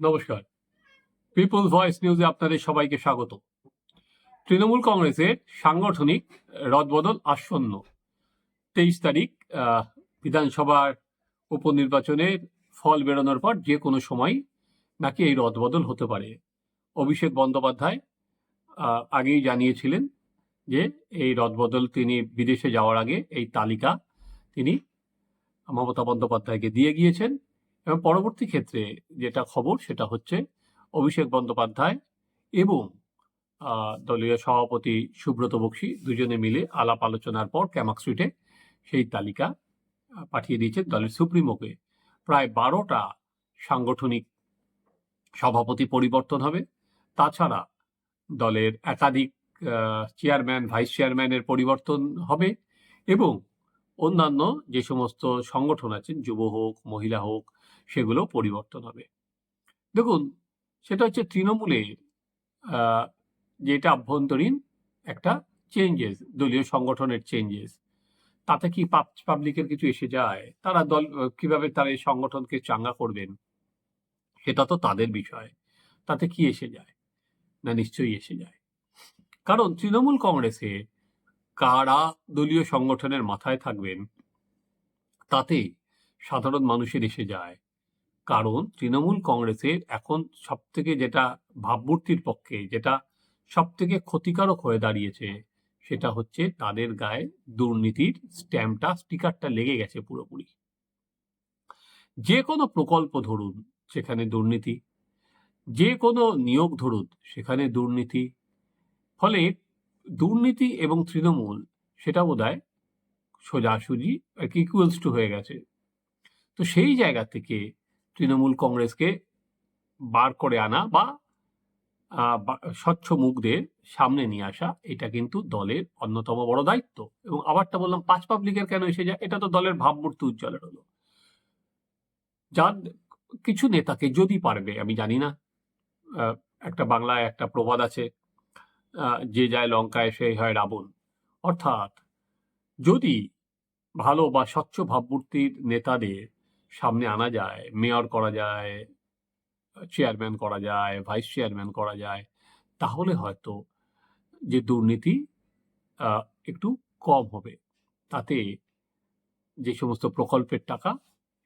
নমস্কার। People voice নিউজে আপনাদের সবাইকে স্বাগত। তৃণমূল কংগ্রেসের সাংগঠনিক রদবদল আসন্ন। তেইশ তারিখ বিধানসভার উপনির্বাচনের ফল বেরোনোর পর যে কোনো সময় নাকি এই রদবদল হতে পারে। অভিষেক বন্দ্যোপাধ্যায় আগেই জানিয়েছিলেন যে এই রদবদল তিনি বিদেশে যাওয়ার আগে এই তালিকা তিনি মমতা বন্দ্যোপাধ্যায়কে দিয়ে গিয়েছেন। এবং পরবর্তী ক্ষেত্রে যেটা খবর সেটা হচ্ছে অভিষেক বন্দ্যোপাধ্যায় এবং দলীয় সভাপতি সুব্রত বক্সী দুজনে মিলে আলাপ আলোচনার পর ক্যামাক স্ট্রিটে সেই তালিকা পাঠিয়ে দিয়েছেন দলের সুপ্রিমোকে। প্রায় বারোটা সাংগঠনিক সভাপতি পরিবর্তন হবে। তাছাড়া দলের একাধিক চেয়ারম্যান, ভাইস চেয়ারম্যানের পরিবর্তন হবে এবং অন্যান্য যে সমস্ত সংগঠন আছেন, যুব হোক, মহিলা হোক সেগুলো পরিবর্তন হবে। দেখুন, সেটা হচ্ছে তৃণমূলের যেটা আভ্যন্তরীণ একটা চেঞ্জেস দলীয় সংগঠনের চেঞ্জেস তাতে কি পাবলিকের কিছু এসে যায়? তারা দল, কীভাবে তারা এই সংগঠনকে চাঙ্গা করবেন? সেটা তো তাদের বিষয়। তাতে কি এসে যায়? না নিশ্চয়ই এসে যায়। কারণ তৃণমূল কংগ্রেসে কারা দলীয় সংগঠনের মাথায় থাকবেন, তাতে সাধারণ মানুষের এসে যায়। কারণ তৃণমূল কংগ্রেসের এখন সব থেকে যেটা ভাবমূর্তির পক্ষে, যেটা সব থেকে ক্ষতিকারক হয়ে দাঁড়িয়েছে, সেটা হচ্ছে তাদের গায়ে দুর্নীতির স্ট্যাম্পটা, স্টিকারটা লেগে গেছে পুরোপুরি। যে কোনো প্রকল্প ধরুন, সেখানে দুর্নীতি। যে কোনো নিয়োগ ধরুন, সেখানে দুর্নীতি। ফলে দুর্নীতি এবং তৃণমূল, সেটা বোধ হয় সোজাসুজি আর কি ইকুয়ালস টু হয়ে গেছে। তো সেই জায়গা থেকে তৃণমূল কংগ্রেসকে বার করে আনা বা স্বচ্ছ মুখদের সামনে নিয়ে আসা, এটা কিন্তু দলের অন্যতম বড় দায়িত্ব। এবং আবারটা বললাম, পাঁচ পাবলিকের কেন এসে যায়? এটা তো দলের ভাবমূর্তি উজ্জ্বলের হলো। যার কিছু নেতাকে যদি পারবে, আমি জানি না একটা বাংলায় একটা প্রবাদ আছে যে যায় লঙ্কায় সেই হয় রাবণ। অর্থাৎ যদি ভালো বা স্বচ্ছ ভাবমূর্তির নেতাদের সামনে আনা যায়, মেয়র করা যায়, চেয়ারম্যান করা যায়, ভাইস চেয়ারম্যান করা যায়, তাহলে হয়তো যে দুর্নীতি একটু কম হবে। তাতে যে সমস্ত প্রকল্পের টাকা,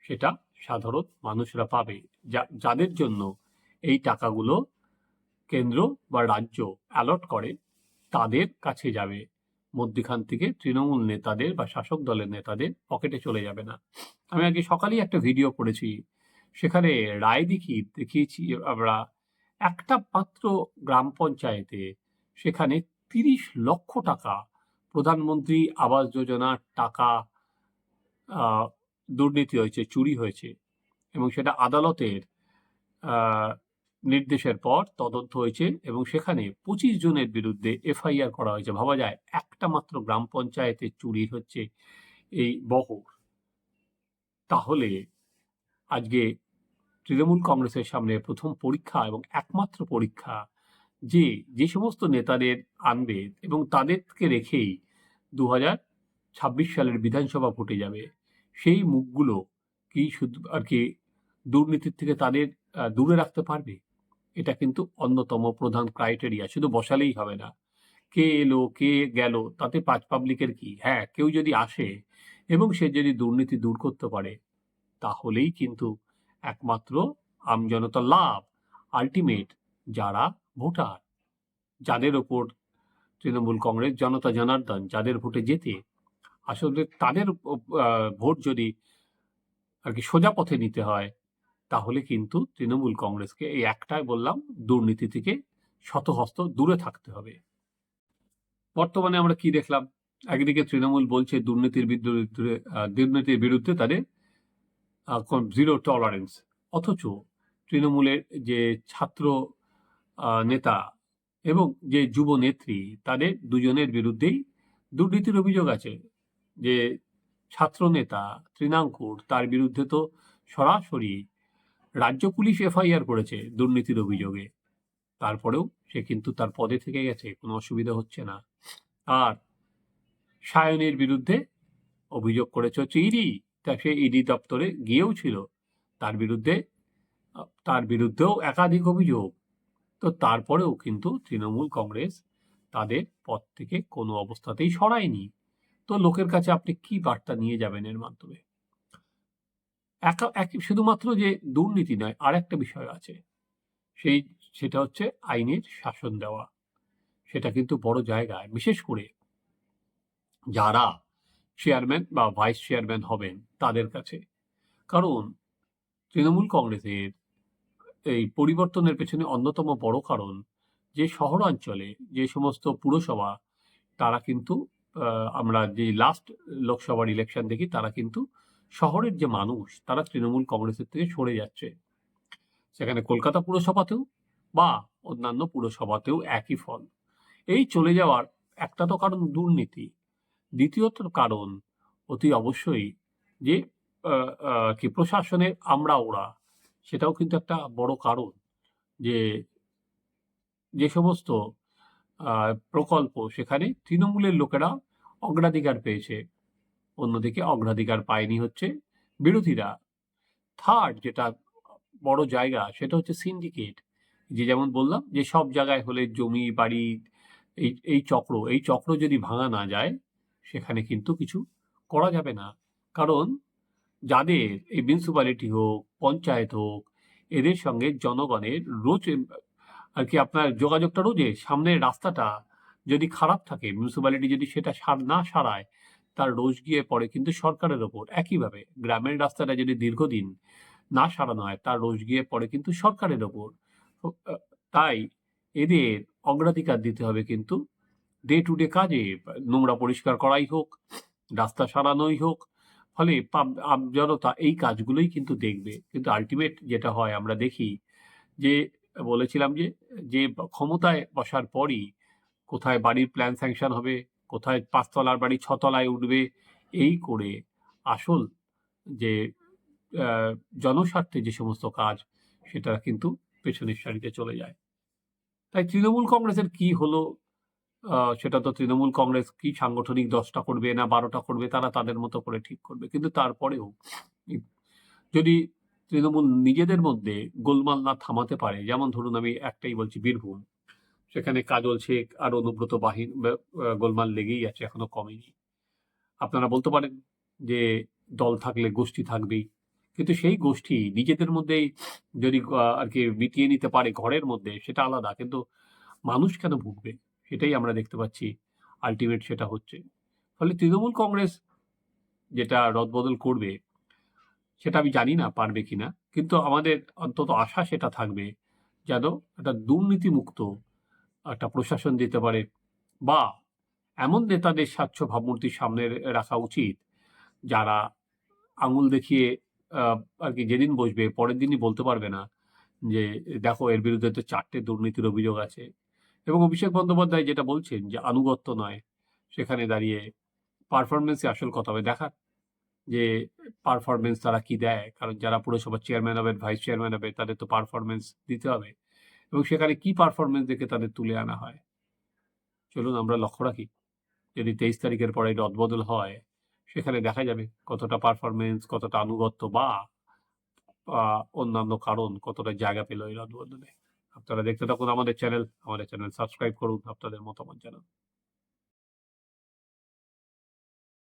সেটা সাধারণ মানুষরা পাবে। যা- যাদের জন্য এই টাকাগুলো কেন্দ্র বা রাজ্য অ্যালট করে, তাদের কাছে যাবে। মধ্যখান থেকে তৃণমূল নেতাদের বা শাসক দলের নেতাদের পকেটে চলে যাবে না। আমি আগে সকালেই একটা ভিডিও করেছি, সেখানে রায় দেখি দেখিয়েছি আমরা একটা মাত্র গ্রাম পঞ্চায়েতে সেখানে তিরিশ লক্ষ টাকা প্রধানমন্ত্রী আবাস যোজনার টাকা দুর্নীতি হয়েছে, চুরি হয়েছে এবং সেটা আদালতের নির্দেশের পর তদন্ত হয়েছে এবং সেখানে পঁচিশ জনের বিরুদ্ধে এফআইআর করা হয়েছে। ভাবা যায়, একটা মাত্র গ্রাম পঞ্চায়েতে চুরি হচ্ছে এই বহর। তাহলে আজকে তৃণমূল কংগ্রেসের সামনে প্রথম পরীক্ষা এবং একমাত্র পরীক্ষা যে যে সমস্ত নেতাদের আনবে এবং তাদেরকে রেখেই দু হাজার ছাব্বিশ সালের বিধানসভা ভোটে যাবে, সেই মুখগুলো কি শুধু আর কি দুর্নীতির থেকে তাদের দূরে রাখতে পারবে? এটা কিন্তু অন্যতম প্রধান ক্রাইটেরিয়া শুধু বসালেই হবে না। কে এলো, কে গেল, তাতে পাঁচ পাবলিকের কি? হ্যাঁ কেউ যদি আসে এবং সে যদি দুর্নীতি দূর করতে পারে, তাহলেই কিন্তু একমাত্র আমজনতা লাভ আলটিমেট যারা ভোটার। যাদের ওপর তৃণমূল কংগ্রেস, জনতা জনার্দন, যাদের ভোটে যেতে আসলে তাদের ভোট যদি আর কি সোজা পথে নিতে হয় তাহলে কিন্তু তৃণমূল কংগ্রেসকে এই একটাই বললাম, দুর্নীতি থেকে শতহস্ত দূরে থাকতে হবে। বর্তমানে আমরা কি দেখলাম? একদিকে তৃণমূল বলছে দুর্নীতির বিরুদ্ধে দুর্নীতির বিরুদ্ধে তাদের জিরো টলারেন্স অথচ তৃণমূলের যে ছাত্র নেতা এবং যে যুব নেত্রী, তাদের দুজনের বিরুদ্ধেই দুর্নীতির অভিযোগ আছে। যে ছাত্র নেতা তৃণাঙ্কুর, তার বিরুদ্ধে তো সরাসরি রাজ্য পুলিশ এফআইআর করেছে দুর্নীতির অভিযোগে। তারপরেও সে কিন্তু তার পদে থেকে গেছে, কোনো অসুবিধা হচ্ছে না। আর সায়নের বিরুদ্ধে অভিযোগ করেছে হচ্ছে ইডি। তা সে ইডি দপ্তরে গিয়েও ছিল। তার বিরুদ্ধে, তার বিরুদ্ধেও একাধিক অভিযোগ। তো তারপরেও কিন্তু তৃণমূল কংগ্রেস তাদের পদ থেকে কোনো অবস্থাতেই সরায়নি। তো লোকের কাছে আপনি কি বার্তা নিয়ে যাবেন এর মাধ্যমে? শুধুমাত্র যে দুর্নীতি নয় আর একটা বিষয় আছে। সেই, সেটা হচ্ছে আইনের শাসন দেওয়া। সেটা কিন্তু বড় জায়গায়, বিশেষ করে যারা চেয়ারম্যান বা ভাইস চেয়ারম্যান হবেন তাদের কাছে। কারণ তৃণমূল কংগ্রেসের এই পরিবর্তনের পেছনে অন্যতম বড় কারণ যে শহরাঞ্চলে যে সমস্ত পুরসভা, তারা কিন্তু আমরা যে লাস্ট লোকসভার ইলেকশন দেখি, তারা কিন্তু শহরের যে মানুষ, তারা তৃণমূল কংগ্রেসের থেকে সরে যাচ্ছে। সেখানে কলকাতা পুরসভাতেও বা অন্যান্য পুরসভাতেও একই ফল। এই চলে যাওয়ার একটা তো কারণ দুর্নীতি। দ্বিতীয়ত কারণ অতি অবশ্যই যে কি প্রশাসনের আমরা ওরা, সেটাও কিন্তু একটা বড় কারণ যে যে সমস্ত প্রকল্প সেখানে তৃণমূলের লোকেরা অগ্রাধিকার পেয়েছে। অন্যদিকে অগ্রাধিকার পায়নি হচ্ছে বিরোধীরা। থার্ড যেটা বড় জায়গা সেটা হচ্ছে সিন্ডিকেট যে যেমন বললাম যে সব জায়গায় হলে জমি, বাড়ি, এই এই চক্র এই চক্র যদি ভাঙা না যায় সেখানে কিন্তু কিছু করা যাবে না। কারণ যাদের এই মিউনিসিপ্যালিটি হোক, পঞ্চায়েত হোক, এদের সঙ্গে জনগণের রোজ আর কি আপনার যোগাযোগটা রোজে সামনের রাস্তাটা যদি খারাপ থাকে মিউনিসিপ্যালিটি যদি সেটা সার, না সারায় তার রোজ গিয়ে পড়ে কিন্তু সরকারের ওপর। একইভাবে গ্রামের রাস্তাটা যদি দীর্ঘদিন না সারানো হয়, তার রোজ গিয়ে পড়ে কিন্তু সরকারের ওপর। তাই এদের অগ্রাধিকার দিতে হবে কিন্তু। ডে টু ডে কাজে নোংরা পরিষ্কার করাই হোক, রাস্তা সারানোই হোক, ফলে জনতা এই কাজগুলোই কিন্তু দেখবে। কিন্তু আলটিমেট যেটা হয়, আমরা দেখি যে, বলেছিলাম যে যে ক্ষমতায় বসার পরই কোথায় বাড়ির প্ল্যান স্যাংশন হবে কোথায় পাঁচতলার বাড়ি ছতলায় উঠবে, এই করে আসল যে জনস্বার্থে যে সমস্ত কাজ, সেটা কিন্তু পেছনের সারিতে চলে যায়। তাই তৃণমূল কংগ্রেসের কি হলো? সেটা তো তৃণমূল কংগ্রেস কি সাংগঠনিক দশটা করবে না বারোটা করবে, তারা তাদের মতো করে ঠিক করবে। কিন্তু তারপরেও যদি তৃণমূল নিজেদের মধ্যে গোলমাল না থামাতে পারে, যেমন ধরুন আমি একটাই বলছি বীরভূম সেখানে কাজল শেখ আর অনুব্রত বাহিন গোলমাল লেগেই আছে, এখনও কমেনি। আপনারা বলতে পারেন যে দল থাকলে গোষ্ঠী থাকবেই, কিন্তু সেই গোষ্ঠী নিজেদের মধ্যেই যদি আর কি মিটিয়ে নিতে পারে ঘরের মধ্যে, সেটা আলাদা, কিন্তু মানুষ কেন ভুগবে? সেটাই আমরা দেখতে পাচ্ছি আলটিমেট সেটা হচ্ছে। ফলে তৃণমূল কংগ্রেস যেটা রদবদল করবে, সেটা আমি জানি না পারবে কিনা, কিন্তু আমাদের অন্তত আশা সেটা থাকবে যেন একটা দুর্নীতিমুক্ত একটা প্রশাসন দিতে পারে। বা এমন নেতাদের স্বাচ্ছ ভাবমূর্তির সামনে রাখা উচিত, যারা আঙুল দেখিয়ে আর কি যেদিন বসবে পরের দিনই বলতে পারবে না যে, দেখো, এর বিরুদ্ধে তো চারটে দুর্নীতির অভিযোগ আছে। এবং অভিষেক বন্দ্যোপাধ্যায় যেটা বলছেন যে, আনুগত্য নয়। সেখানে দাঁড়িয়ে পারফরমেন্সে আসল কথা হবে। দেখার যে পারফরমেন্স তারা কি দেয়? কারণ যারা পুরসভার চেয়ারম্যান হবে ভাইস চেয়ারম্যান হবে, তাদের তো পারফরমেন্স দিতে হবে। এবং সেখানে কি পারফরমেন্স দেখে তাদের তুলে আনা হয়? চলুন আমরা লক্ষ্য রাখি, যদি তেইশ তারিখের পরে রদবদল হয়, সেখানে দেখা যাবে কতটা পারফরমেন্স কতটা আনুগত্য বা অন্যান্য কারণ কতটা জায়গা পেল এই রদবদলে। আপনারা দেখতে থাকুন আমাদের চ্যানেল আমাদের চ্যানেল সাবস্ক্রাইব করুন, আপনাদের মতামত জানান।